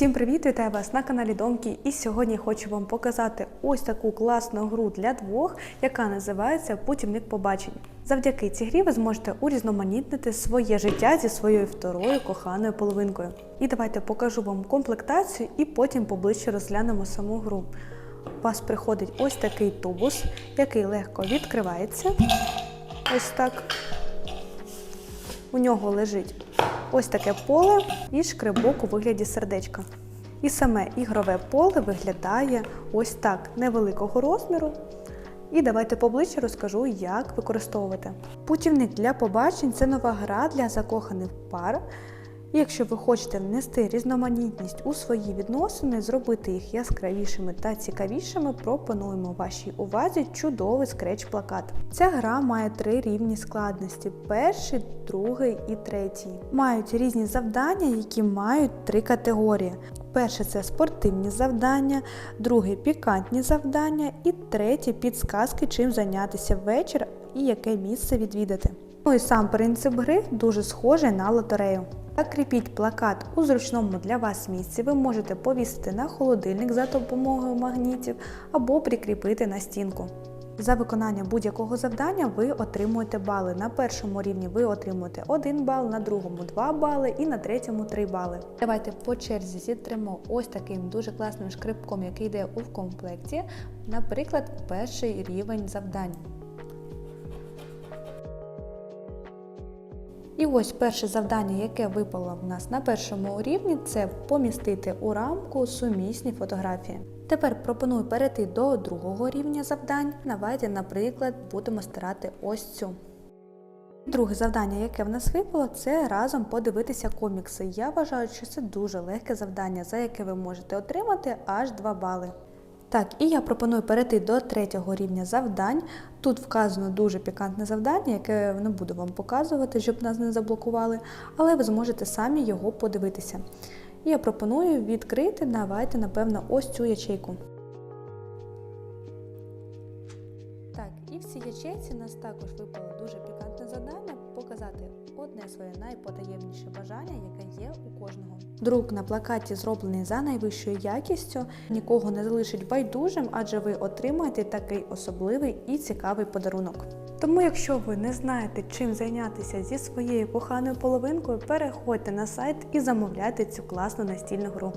Всім привіт! Вітаю вас на каналі Домки. І сьогодні хочу вам показати ось таку класну гру для двох, яка називається Путівник побачень. Завдяки цій грі ви зможете урізноманітнити своє життя зі своєю второю коханою половинкою. І давайте покажу вам комплектацію і потім поближче розглянемо саму гру. У вас приходить ось такий тубус, який легко відкривається. Ось так. У нього лежить ось таке поле і шкребок у вигляді сердечка. І саме ігрове поле виглядає ось так невеликого розміру. І давайте поближче розкажу, як використовувати. Путівник для побачень це нова гра для закоханих пар. Якщо ви хочете внести різноманітність у свої відносини, зробити їх яскравішими та цікавішими, пропонуємо вашій увазі чудовий скреч-плакат. Ця гра має три рівні складності: перший, другий і третій. Мають різні завдання, які мають три категорії. Перше це спортивні завдання, друге пікантні завдання і третє підсказки, чим зайнятися ввечір і яке місце відвідати. Ну і сам принцип гри дуже схожий на лотерею. Закріпіть плакат у зручному для вас місці. Ви можете повісити на холодильник за допомогою магнітів або прикріпити на стінку. За виконання будь-якого завдання ви отримуєте бали. На першому рівні ви отримуєте 1 бал, на другому 2 бали і на третьому 3 бали. Давайте по черзі зітримо ось таким дуже класним шкрипком, який йде у комплекті. Наприклад, перший рівень завдань. І ось перше завдання, яке випало в нас на першому рівні, це помістити у рамку сумісні фотографії. Тепер пропоную перейти до другого рівня завдань. Давайте, наприклад, будемо стирати ось цю. Друге завдання, яке в нас випало, це разом подивитися комікси. Я вважаю, що це дуже легке завдання, за яке ви можете отримати аж 2 бали. Так, і я пропоную перейти до третього рівня завдань. Тут вказано дуже пікантне завдання, яке не буду вам показувати, щоб нас не заблокували, але ви зможете самі його подивитися. І я пропоную відкрити, давайте, напевно, ось цю ячейку. Так, і в цій ячейці нас також випало дуже пікантне завдання показати одне своє найпотаємніше бажання, яке є у кожного. Друк на плакаті зроблений за найвищою якістю, нікого не залишить байдужим, адже ви отримаєте такий особливий і цікавий подарунок. Тому, якщо ви не знаєте, чим зайнятися зі своєю коханою половинкою, переходьте на сайт і замовляйте цю класну настільну гру.